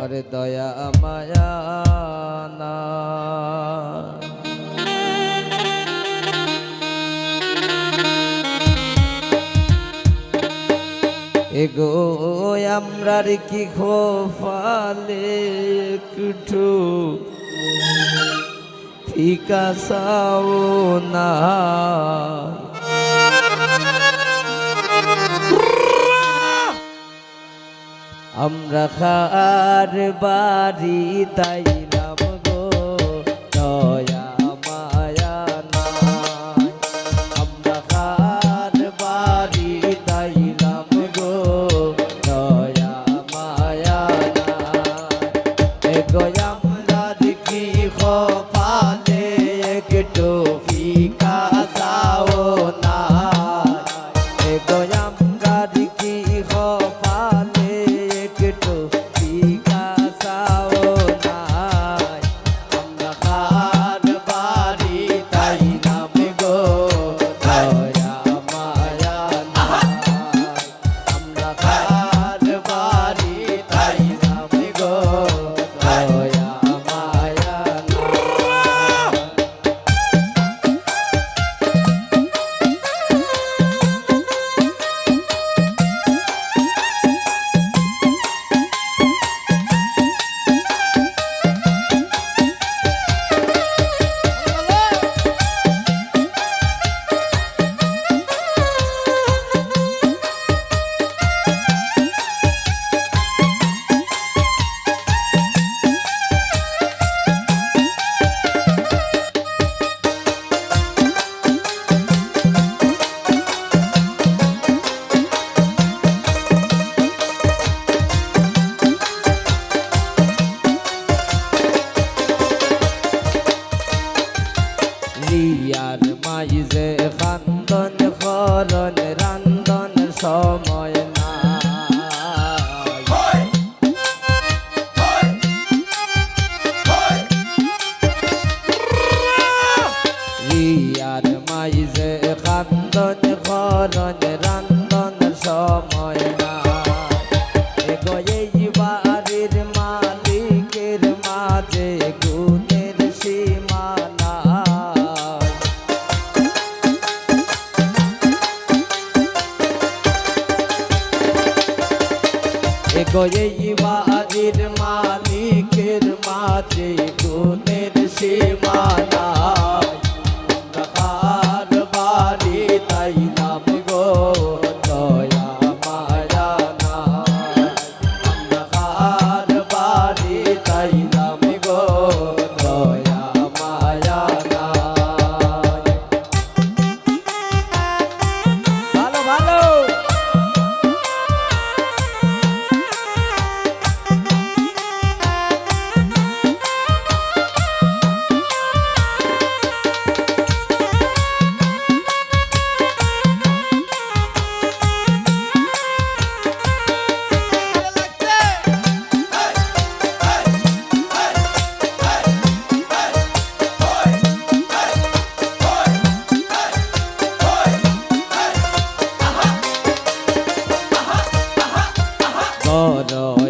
আরে দয়া মায়া না। এগো আমরার কি খোফালে কুঠু? ফিকা না। আমরা খার বাড়ি তাই you. মরণ রান্ধন সময় না এগোয়ে বাড়ির মালিকের মাঝে গুণের সীমানা এগোয়ে বাড়ির মালিকের মাঝে গুণের সীমানা Oh, no.